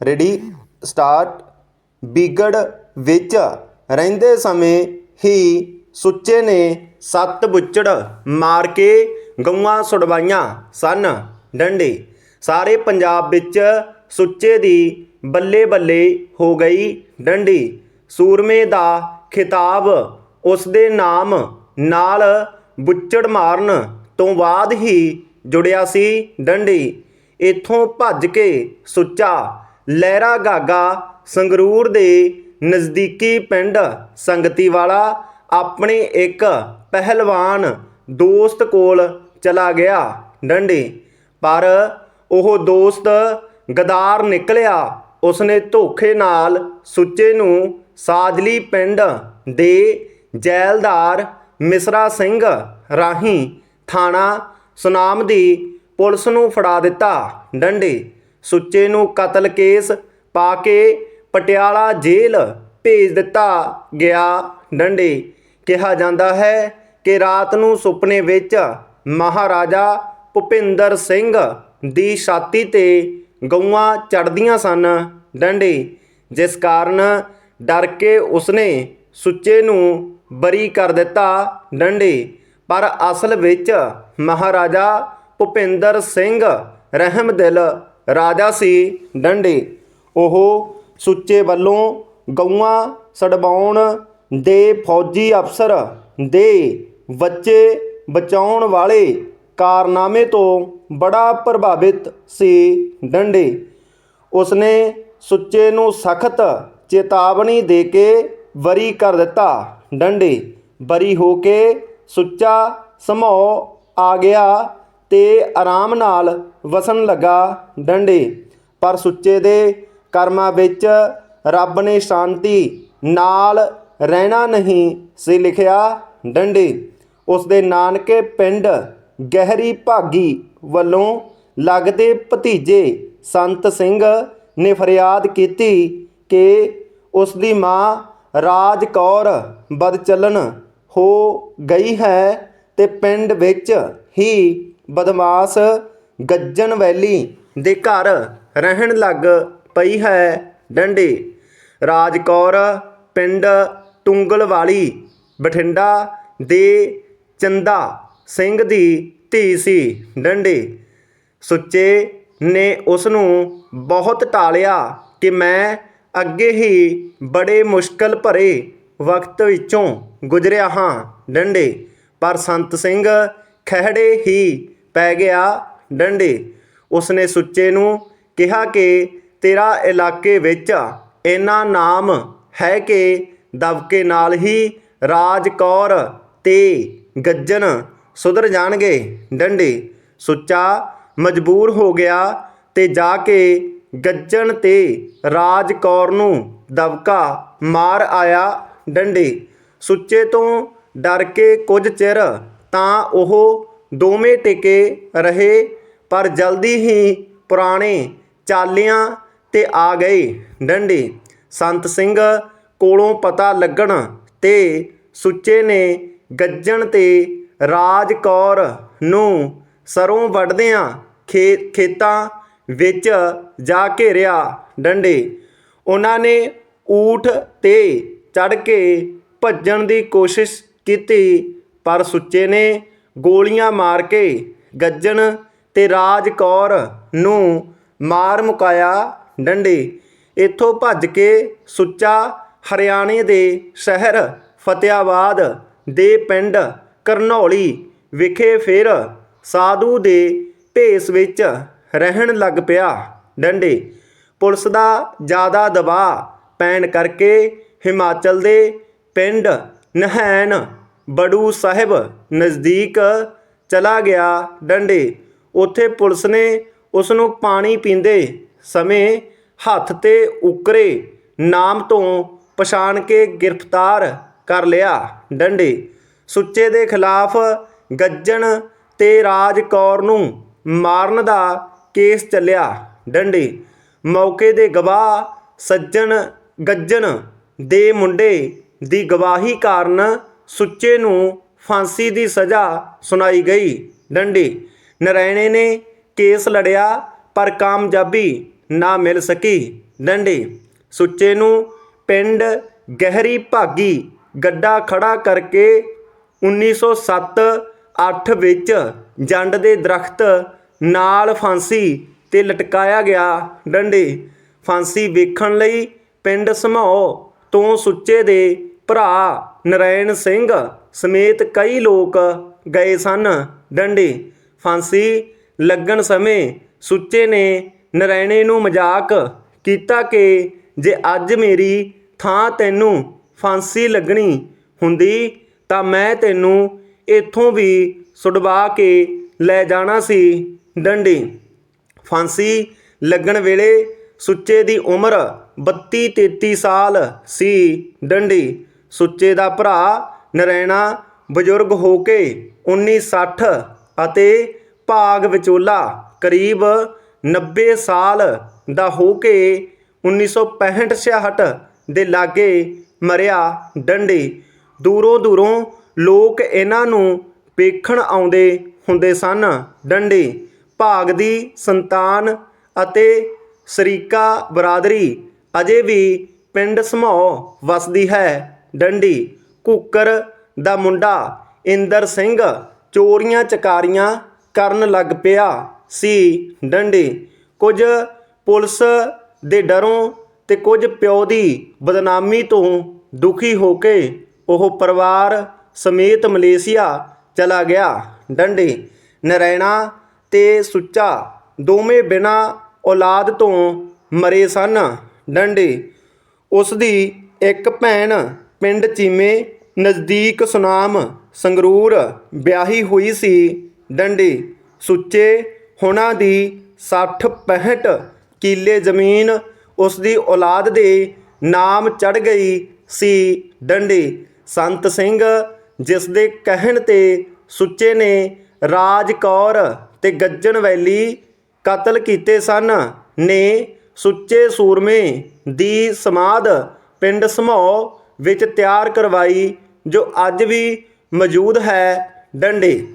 Ready? Start. ਬਿਗੜ ਵਿੱਚ ਰਹਿੰਦੇ ਸਮੇਂ ਹੀ ਸੁੱਚੇ ਨੇ ਸੱਤ ਬੁੱਚੜ ਮਾਰ ਕੇ ਗਊਆਂ ਸੁੜਵਾਈਆਂ ਸਨ। ਡੰਡੇ। ਸਾਰੇ ਪੰਜਾਬ ਵਿੱਚ ਸੁੱਚੇ ਦੀ ਬੱਲੇ ਬੱਲੇ ਹੋ ਗਈ ਡੰਡੀ। ਸੂਰਮੇ ਦਾ ਖਿਤਾਬ ਉਸ ਦੇ ਨਾਮ ਨਾਲ ਬੁੱਚੜ ਮਾਰਨ ਤੋਂ ਬਾਅਦ ਹੀ ਜੁੜਿਆ ਸੀ ਡੰਡੀ। ਇੱਥੋਂ ਭੱਜ ਕੇ ਸੁੱਚਾ ਲਹਿਰਾ ਗਾਗਾ ਸੰਗਰੂਰ ਦੇ ਨਜ਼ਦੀਕੀ ਪਿੰਡ ਸੰਗਤੀ ਵਾਲਾ ਆਪਣੇ ਇੱਕ ਪਹਿਲਵਾਨ ਦੋਸਤ ਕੋਲ ਚਲਾ ਗਿਆ ਡੰਡੇ, ਪਰ ਉਹ ਦੋਸਤ ਗਦਾਰ ਨਿਕਲਿਆ। ਉਸਨੇ ਧੋਖੇ ਨਾਲ ਸੁੱਚੇ ਨੂੰ ਸਾਜਲੀ ਪਿੰਡ ਦੇ ਜੈਲਦਾਰ ਮਿਸਰਾ ਸਿੰਘ ਰਾਹੀਂ ਥਾਣਾ ਸੁਨਾਮ ਦੀ ਪੁਲਿਸ ਨੂੰ ਫੜਾ ਦਿੱਤਾ। ਡੰਡੇ ਸੁੱਚੇ ਨੂੰ ਕਤਲ ਕੇਸ ਪਾ ਕੇ ਪਟਿਆਲਾ ਜੇਲ੍ਹ ਭੇਜ ਦਿੱਤਾ ਗਿਆ। ਡੰਡੇ। ਕਿਹਾ ਜਾਂਦਾ ਹੈ ਕਿ ਰਾਤ ਨੂੰ ਸੁਪਨੇ ਵਿੱਚ ਮਹਾਰਾਜਾ ਭੁਪਿੰਦਰ ਸਿੰਘ ਦੀ ਛਾਤੀ ਤੇ ਗਊਆਂ ਚੜਦੀਆਂ ਸਨ। ਡੰਡੇ। ਜਿਸ ਕਾਰਨ ਡਰ ਕੇ ਉਸਨੇ ਸੁੱਚੇ ਨੂੰ ਬਰੀ ਕਰ ਦਿੱਤਾ। ਡੰਡੇ। ਪਰ ਅਸਲ ਵਿੱਚ ਮਹਾਰਾਜਾ ਭੁਪਿੰਦਰ ਸਿੰਘ ਰਹਿਮਦਿਲ ਰਾਜਾ ਸੀ ਡੰਡੇ। ਉਹ ਸੁੱਚੇ ਵੱਲੋਂ ਗਊਆਂ ਛਡਵਾਉਣ ਦੇ ਫੌਜੀ ਅਫਸਰ ਦੇ ਬੱਚੇ ਬਚਾਉਣ ਵਾਲੇ ਕਾਰਨਾਮੇ ਤੋਂ ਬੜਾ ਪ੍ਰਭਾਵਿਤ ਸੀ ਡੰਡੇ। ਉਸਨੇ ਸੁੱਚੇ ਨੂੰ ਸਖਤ ਚੇਤਾਵਨੀ ਦੇ ਕੇ ਬਰੀ ਕਰ ਦਿੱਤਾ। ਡੰਡੇ ਬਰੀ ਹੋ ਕੇ ਸੁੱਚਾ ਸਮੋ ਆ ਗਿਆ। ਤੇ ਆਰਾਮ ਨਾਲ ਵਸਣ ਲੱਗਾ ਡੰਡੇ। ਪਰ ਸੁੱਚੇ ਦੇ ਕਰਮਾਂ ਵਿੱਚ ਰੱਬ ਨੇ ਸ਼ਾਂਤੀ ਨਾਲ ਰਹਿਣਾ ਨਹੀਂ ਸੀ ਲਿਖਿਆ ਡੰਡੇ। ਉਸ ਦੇ ਨਾਨਕੇ ਪਿੰਡ ਗਹਿਰੀ ਭਾਗੀ ਵੱਲੋਂ ਲੱਗਦੇ ਭਤੀਜੇ ਸੰਤ ਸਿੰਘ ਨੇ ਫਰਿਆਦ ਕੀਤੀ ਕਿ ਉਸ ਦੀ ਮਾਂ ਰਾਜ ਕੌਰ ਬਦਚਲਨ ਹੋ ਗਈ ਹੈ ਤੇ ਪਿੰਡ ਵਿੱਚ ਹੀ ਬਦਮਾਸ਼ ਗੱਜਣ ਵੈਲੀ ਦੇ ਘਰ ਰਹਿਣ ਲੱਗ ਪਈ ਹੈ ਡੰਡੇ। ਰਾਜ ਕੌਰ ਪਿੰਡ ਟੁੰਗਲ ਵਾਲੀ ਬਠਿੰਡਾ ਦੇ ਚੰਦਾ ਸਿੰਘ ਦੀ ਧੀ ਸੀ ਡੰਡੇ। ਸੁੱਚੇ ਨੇ ਉਸ ਨੂੰ ਬਹੁਤ ਟਾਲਿਆ ਕਿ ਮੈਂ ਅੱਗੇ ਹੀ ਬੜੇ ਮੁਸ਼ਕਲ ਭਰੇ ਵਕਤ ਵਿੱਚੋਂ ਗੁਜ਼ਰਿਆ ਹਾਂ ਡੰਡੇ। ਪਰ ਸੰਤ ਸਿੰਘ ਖਹਿੜੇ ਹੀ ਪੈ ਗਿਆ ਡੰਡੇ। ਉਸਨੇ ਸੁੱਚੇ ਨੂੰ ਕਿਹਾ ਕਿ ਤੇਰਾ ਇਲਾਕੇ ਵਿੱਚ ਇੰਨਾ ਨਾਮ ਹੈ ਕਿ ਦਬਕੇ ਨਾਲ ਹੀ ਰਾਜ ਕੌਰ ਤੇ ਗੱਜਣ ਸੁਧਰ ਜਾਣਗੇ। ਡੰਡੇ ਸੁੱਚਾ ਮਜਬੂਰ ਹੋ ਗਿਆ ਤੇ ਜਾ ਕੇ ਗੱਜਣ ਤੇ ਰਾਜ ਕੌਰ ਨੂੰ ਦਬਕਾ ਮਾਰ ਆਇਆ ਡੰਡੇ। ਸੁੱਚੇ ਤੋਂ ਡਰ ਕੇ ਕੁਝ ਚਿਰ ਤਾਂ ਉਹ ਦੋਵੇਂ ਟਿਕੇ ਰਹੇ, ਪਰ ਜਲਦੀ ਹੀ ਪੁਰਾਣੇ ਚਾਲਿਆਂ ਤੇ ਆ ਗਏ ਡੰਡੇ। ਸੰਤ ਸਿੰਘ ਕੋਲੋਂ ਪਤਾ ਲੱਗਣ ਤੇ ਸੁੱਚੇ ਨੇ ਗੱਜਣ ਤੇ ਰਾਜ ਕੌਰ ਨੂੰ ਸਰੋਂ ਵੱਢਦਿਆਂ ਖੇ, ਖੇਤਾਂ ਵਿੱਚ ਜਾ ਘੇਰਿਆ ਡੰਡੇ। ਉਹਨਾਂ ਨੇ ਊਠ ਤੇ ਚੜ ਕੇ ਭੱਜਣ ਦੀ ਕੋਸ਼ਿਸ਼ ਕੀਤੀ, ਪਰ ਸੁੱਚੇ ਨੇ ਗੋਲੀਆਂ ਮਾਰ ਕੇ ਗੱਜਣ ਤੇ ਰਾਜ ਕੌਰ ਨੂੰ ਮਾਰ ਮੁਕਾਇਆ ਡੰਡੇ। ਇੱਥੋਂ ਭੱਜ ਕੇ ਸੁੱਚਾ ਹਰਿਆਣੇ ਦੇ ਸ਼ਹਿਰ ਫਤਿਆਬਾਦ ਦੇ ਪਿੰਡ ਕਰਨੌਲੀ ਵਿਖੇ ਫਿਰ ਸਾਧੂ ਦੇ ਭੇਸ ਵਿੱਚ ਰਹਿਣ ਲੱਗ ਪਿਆ ਡੰਡੇ। ਪੁਲਿਸ ਦਾ ਜ਼ਿਆਦਾ ਦਬਾਅ ਪੈਣ ਕਰਕੇ ਹਿਮਾਚਲ ਦੇ ਪਿੰਡ ਨਹੈਣ ਬੜੂ ਸਾਹਿਬ ਨਜ਼ਦੀਕ ਚਲਾ ਗਿਆ ਡੰਡੇ। ਉੱਥੇ ਪੁਲਿਸ ਨੇ ਉਸ ਨੂੰ ਪਾਣੀ ਪੀਂਦੇ ਸਮੇਂ ਹੱਥ ਤੇ ਉਕਰੇ ਨਾਮ ਤੋਂ ਪਛਾਣ ਕੇ ਗ੍ਰਿਫਤਾਰ ਕਰ ਲਿਆ ਡੰਡੇ। ਸੁੱਚੇ ਦੇ ਖਿਲਾਫ ਗੱਜਣ ਤੇ ਰਾਜ ਕੌਰ ਨੂੰ ਮਾਰਨ ਦਾ ਕੇਸ ਚੱਲਿਆ ਡੰਡੇ। ਮੌਕੇ ਦੇ ਗਵਾਹ ਸੱਜਣ ਗੱਜਣ ਦੇ ਮੁੰਡੇ ਦੀ ਗਵਾਹੀ ਕਾਰਨ ਸੁੱਚੇ ਨੂੰ ਫਾਂਸੀ ਦੀ ਸਜ਼ਾ ਸੁਣਾਈ ਗਈ। ਡੰਡੇ ਨਰਾਇਣੇ ਨੇ ਕੇਸ ਲੜਿਆ, ਪਰ ਕਾਮਯਾਬੀ ਨਾ ਮਿਲ ਸਕੀ। ਡੰਡੇ, ਸੁੱਚੇ ਨੂੰ ਪਿੰਡ ਗਹਿਰੀ ਭਾਗੀ ਗੱਡਾ ਖੜਾ ਕਰਕੇ 1907-8 ਵਿੱਚ ਜੰਡ ਦੇ ਦਰਖਤ ਨਾਲ ਫਾਂਸੀ ਤੇ ਲਟਕਾਇਆ ਗਿਆ। ਡੰਡੇ, ਫਾਂਸੀ ਵੇਖਣ ਲਈ ਪਿੰਡ ਸਮੂਹ ਤੋਂ ਸੁੱਚੇ ਦੇ ਭਰਾ ਨਰੈਣ ਸਿੰਘ ਸਮੇਤ ਕਈ ਲੋਕ ਗਏ ਸਨ। ਡੰਡੇ, ਫਾਂਸੀ ਲੱਗਣ ਸਮੇਂ ਸੁੱਚੇ ਨੇ ਨਰੈਣੇ ਨੂੰ ਮਜ਼ਾਕ ਕੀਤਾ ਕਿ ਜੇ ਅੱਜ ਮੇਰੀ ਥਾਂ ਤੈਨੂੰ ਫਾਂਸੀ ਲੱਗਣੀ ਹੁੰਦੀ, ਤਾਂ ਮੈਂ ਤੈਨੂੰ ਇੱਥੋਂ ਵੀ ਸੁਡਵਾ ਕੇ ਲੈ ਜਾਣਾ ਸੀ। ਡੰਡੀ, ਫਾਂਸੀ ਲੱਗਣ ਵੇਲੇ ਸੁੱਚੇ ਦੀ ਉਮਰ 32 33 ਸਾਲ ਸੀ। ਡੰਡੀ ਸੁੱਚੇ ਦਾ ਭਰਾ ਨਰੈਣਾ ਬਜ਼ੁਰਗ ਹੋ ਕੇ 1960 ਅਤੇ ਭਾਗ ਵਿਚੋਲਾ ਕਰੀਬ 90 ਸਾਲ ਦਾ ਹੋ ਕੇ 1965-66 ਦੇ ਲਾਗੇ ਮਰਿਆ ਡੰਡੀ। ਦੂਰੋਂ ਦੂਰੋਂ ਲੋਕ ਇਹਨਾਂ ਨੂੰ ਵੇਖਣ ਆਉਂਦੇ ਹੁੰਦੇ ਸਨ। ਡੰਡੀ ਭਾਗ ਦੀ ਸੰਤਾਨ ਅਤੇ ਸਰੀਕਾ ਬਰਾਦਰੀ ਅਜੇ ਵੀ ਪਿੰਡ ਸਮੂਹ ਵਸਦੀ ਹੈ। ਡੰਡੀ ਕੁੱਕਰ ਦਾ ਮੁੰਡਾ ਇੰਦਰ ਸਿੰਘ ਚੋਰੀਆਂ ਚਕਾਰੀਆਂ ਕਰਨ ਲੱਗ ਪਿਆ ਸੀ। ਡੰਡੀ, ਕੁਝ ਪੁਲਿਸ ਦੇ ਡਰੋਂ ਤੇ ਕੁਝ ਪਿਓ ਦੀ ਬਦਨਾਮੀ ਤੋਂ ਦੁਖੀ ਹੋ ਕੇ ਉਹ ਪਰਿਵਾਰ ਸਮੇਤ ਮਲੇਸ਼ੀਆ ਚਲਾ ਗਿਆ। ਡੰਡੀ, ਨਰੈਣਾ ਤੇ ਸੁੱਚਾ ਦੋਵੇਂ ਬਿਨਾ ਔਲਾਦ ਤੋਂ ਮਰੇ ਸਨ। ਡੰਡੀ ਉਸ ਦੀ ਇੱਕ ਭੈਣ ਪਿੰਡ ਚੀਮੇ ਨਜ਼ਦੀਕ ਸੁਨਾਮ ਸੰਗਰੂਰ ਵਿਆਹੀ ਹੋਈ ਸੀ ਡੰਡੀ। ਸੁੱਚੇ ਹੁਣਾਂ ਦੀ 60 65 ਕਿੱਲੇ ਜ਼ਮੀਨ ਉਸ ਦੀ ਔਲਾਦ ਦੇ ਨਾਮ ਚੜ ਗਈ ਸੀ ਡੰਡੀ। ਸੰਤ ਸਿੰਘ ਜਿਸ ਦੇ ਕਹਿਣ ਤੇ ਸੁੱਚੇ ਨੇ ਰਾਜ ਕੌਰ ਤੇ ਗੱਜਣ ਵੈਲੀ ਕਤਲ ਕੀਤੇ ਸਨ ਨੇ ਸੁੱਚੇ ਸੂਰਮੇ ਦੀ ਸਮਾਧ ਪਿੰਡ ਸਮੂਹ ਵਿੱਚ ਤਿਆਰ ਕਰਵਾਈ ਜੋ ਅੱਜ ਵੀ ਮੌਜੂਦ ਹੈ ਡੰਡੇ।